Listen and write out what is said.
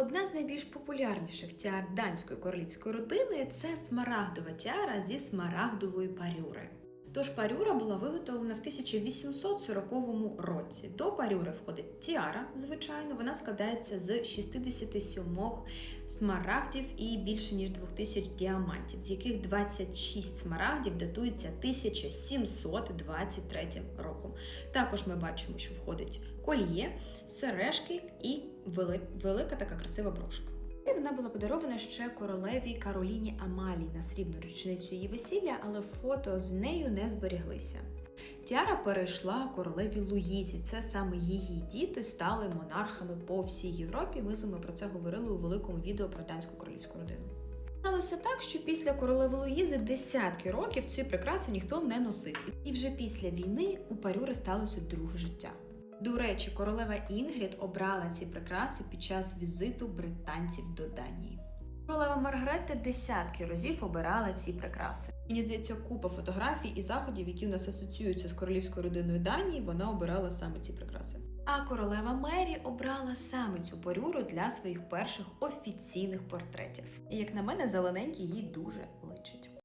Одна з найбільш популярніших тіар данської королівської родини це смарагдова тіара зі смарагдової парюри. Тож парюра була виготовлена в 1840 році. До парюри входить тіара, звичайно, вона складається з 67 смарагдів і більше ніж 2000 діамантів, з яких 26 смарагдів датуються 1723 роком. Також ми бачимо, що входить кольє, сережки і велика така красива брошка. І вона була подарована ще королеві Кароліні Амалії на срібну річницю її весілля, але фото з нею не зберіглися. Тіара перейшла королеві Луїзі. Це саме її діти стали монархами по всій Європі. Ми з вами про це говорили у великому відео про данську королівську родину. Сталося так, що після королеви Луїзи десятки років ці прикраси ніхто не носив. І вже після війни у Парюри сталося друге життя. До речі, королева Інгрід обрала ці прикраси під час візиту британців до Данії. Королева Маргаретта десятки разів обирала ці прикраси. Мені здається, купа фотографій і заходів, які у нас асоціюються з королівською родиною Данії, вона обирала саме ці прикраси. А королева Мері обрала саме цю парюру для своїх перших офіційних портретів. І як на мене, зелененький їй дуже личить.